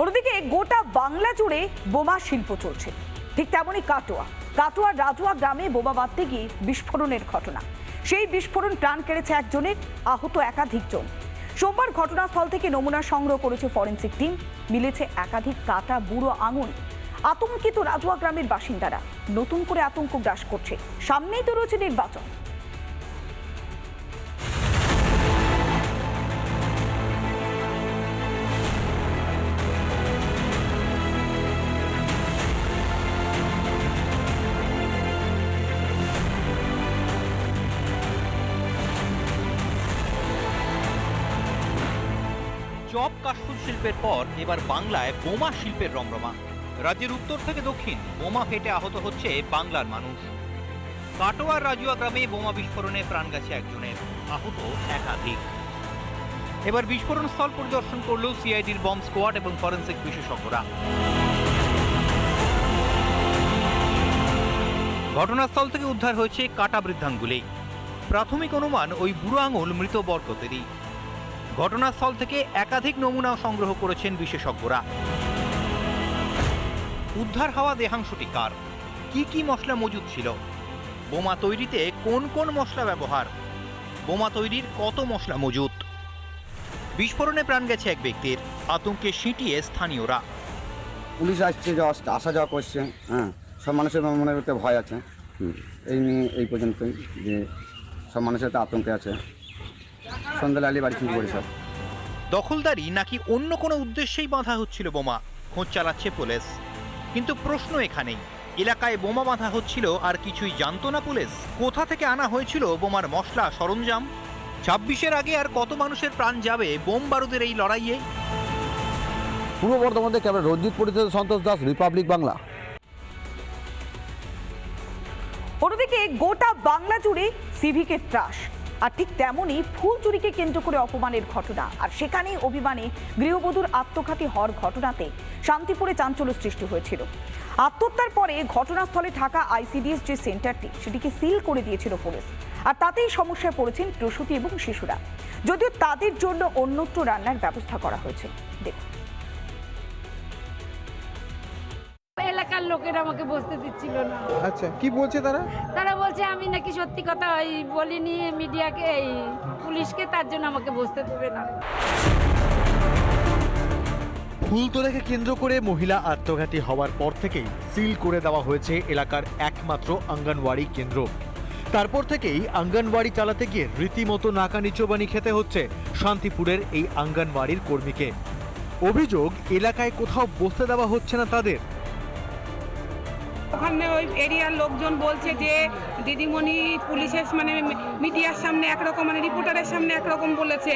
অন্যদিকে গোটা বাংলা জুড়ে বোমা শিল্প চলছে। ঠিক তেমনই কাটোয়া। কাটোয়ার রাজুয়া গ্রামে বোমা বাঁধতে গিয়ে বিস্ফোরণের ঘটনা। সেই বিস্ফোরণ প্রাণ কেড়েছে একজনের, আহত একাধিকজন সোমবার ঘটনাস্থল থেকে নমুনা সংগ্রহ করেছে ফরেন্সিক টিম। মিলেছে একাধিক কাটা বুড়ো আঙুল। আতঙ্কিত রাজুয়া গ্রামের বাসিন্দারা। নতুন করে আতঙ্ক গ্রাস করছে। সামনেই তো রয়েছে নির্বাচন। চপ কাশফুল শিল্পের পর এবার বাংলায় বোমা শিল্পের রমরমা। রাজ্যের উত্তর থেকে দক্ষিণ বোমা ফেটে আহত হচ্ছে বাংলার মানুষ। কাটোয়ার রাজুয়া গ্রামে বোমা বিস্ফোরণে প্রাণ গেছে একজনের, আহত একাধিক। এবার বিস্ফোরণ স্থল পরিদর্শন করল সিআইডির বম্ব স্কোয়াড এবং ফরেন্সিক বিশেষজ্ঞরা। ঘটনাস্থল থেকে উদ্ধার হয়েছে কাটা বৃদ্ধাঙ্গুলি। প্রাথমিক অনুমান ওই বুড়ো আঙুল মৃত বরকতেরই। ঘটনাস্থল থেকে একাধিক নমুনা সংগ্রহ করেছেন বিশেষজ্ঞরা। উদ্ধার হওয়া দেহাংশটি কার? কি কি মশলা মজুদ ছিল? বোমা তৈরিতে কোন কোন মশলা ব্যবহার? বোমা তৈরির কত মশলা মজুদ? বিস্ফোরণে প্রাণ গেছে এক ব্যক্তির, আতঙ্কে সিঁটিয়ে স্থানীয়রা। পুলিশ আসছে যাওয়া আসা যাওয়া করছে হ্যাঁ সব মানুষের মনে ভিতরে ভয় আছে। এই নিয়ে এই পর্যন্তই যে সব মানুষের তো আতঙ্কে আছে। সন্ধ্যা আলী বাড়ি চুরি করে সব। দখলদারি নাকি অন্য কোনো উদ্দেশ্যেই বাঁধা হচ্ছিল বোমা? খোঁজ চালাচ্ছে পুলিশ। কিন্তু প্রশ্ন এখানেই এলাকায় বোমা বাঁধা হচ্ছিল আর কিছুই জানতো না পুলিশ? কোথা থেকে আনা হয়েছিল বোমার মশলা সরঞ্জাম? ছাব্বিশের আগে আর কত মানুষের প্রাণ যাবে বোম বারুদের এই লড়াইয়ে? পূর্ব বর্ধমান থেকে ক্যামেরা রঞ্জিত পরিচিত সন্তোষ দাস রিপাবলিক বাংলা। অন্যদিকে গোটা বাংলা জুড়ে সিভিকের ত্রাস। আর ঠিক তেমনই ফুল চুরিকে কেন্দ্র করে অপমানের ঘটনা। আর সেখানেই অভিমানে গৃহবধূর আত্মঘাতী হওয়ার ঘটনাতে শান্তিপুরে চাঞ্চল্য সৃষ্টি হয়েছিল। আত্মহত্যার পরে ঘটনাস্থলে থাকা আইসিডিএস যে সেন্টারটি, সেটিকে সিল করে দিয়েছিল পুলিশ। আর তাতেই সমস্যায় পড়েছেন প্রসূতি এবং শিশুরা। যদিও তাদের জন্য অন্যত্র রান্নার ব্যবস্থা করা হয়েছে। দেখুন। লোকেরা আমাকে বসতে দিচ্ছিল না। আচ্ছা কি বলছে তারা? তারা বলছে আমি নাকি সত্যি কথা ওই বলিনি মিডিয়াকে এই পুলিশকে তার জন্য আমাকে বসতে দেবে না। ফুলতলাকে কেন্দ্র করে মহিলা আত্মঘাতী হওয়ার পর থেকেই সিল করে দেওয়া হয়েছে এলাকার একমাত্র অঙ্গনওয়াড়ি কেন্দ্র। তারপর থেকেই অঙ্গনওয়াড়ি চালাতে গিয়ে রীতিমতো নাকানি চোবানি খেতে হচ্ছে শান্তিপুরের এই অঙ্গনওয়াড়ির কর্মীকে। অভিযোগ এলাকায় কোথাও বসতে দেওয়া হচ্ছে না তাদের। ওখানে ওই এরিয়ার লোকজন বলছে যে দিদিমণি পুলিশের মানে মিডিয়ার সামনে একরকম মানে রিপোর্টারের সামনে একরকম বলেছে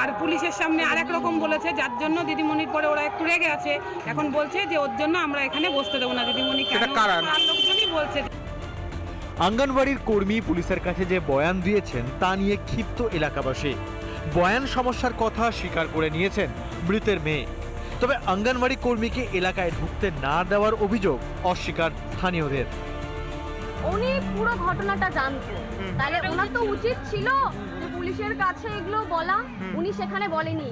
আর পুলিশের সামনে আর এক রকম বলেছে যার জন্য দিদিমণির পরে ওরা একটু রেগে আছে। এখন বলছে যে ওর জন্য আমরা এখানে বসতে দেবো না। দিদিমণি কেন? কারা? আর লোকজনই বলছে আঙ্গনবাড়ির কর্মী পুলিশের কাছে যে বয়ান দিয়েছেন তা নিয়ে ক্ষিপ্ত এলাকাবাসী। বয়ান সমস্যার কথা স্বীকার করে নিয়েছেন মৃতের মেয়ে। তবে অঙ্গনওয়াড়ি কর্মীকে এলাকায় ঢুকতে না দেওয়ার অভিযোগ অস্বীকার স্থানীয়দের। উনি পুরো ঘটনাটা জানতো। তাহলে ওনার তো উচিত ছিল যে পুলিশের কাছে এগুলো বলা। উনি সেখানে বলেনি।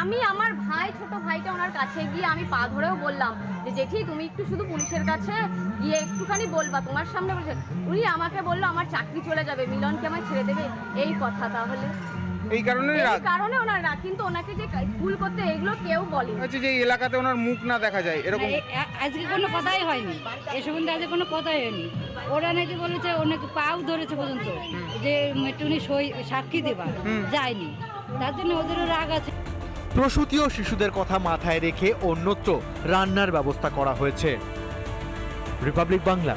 আমি আমার ভাই ছোট ভাইটা ওনার কাছে গিয়ে আমি পা ধরেও বললাম যে জেঠি তুমি একটু শুধু পুলিশের কাছে গিয়ে একটুখানি বলবা তোমার সামনে বলছে উনি আমাকে বলল আমার চাকরি চলে যাবে মিলনকে আমায় ছেড়ে দেবে। এই কথা তাহলে। এই কারণে রাগ। কারণে ওনার না কিন্তু ওনাকে যে ভুল করতে এগুলো কেউ বলেনি। হচ্ছে যে এলাকাতে ওনার মুখ না দেখা যায় এরকম? আজকে কোনো কথাই হয়নি। এ সম্বন্ধে আজকে কোনো কথাই হয়নি। ওরা নাকি বলেছে ও নাকি পাও ধরেছে পর্যন্ত যে মেটুনি সই সাক্ষী দেবা। যায়নি। তার জন্য ওদেরও রাগ আছে। প্রসূতি ও শিশুদের কথা মাথায় রেখে অন্যত্র রান্নার ব্যবস্থা করা হয়েছে। রিপাবলিক বাংলা।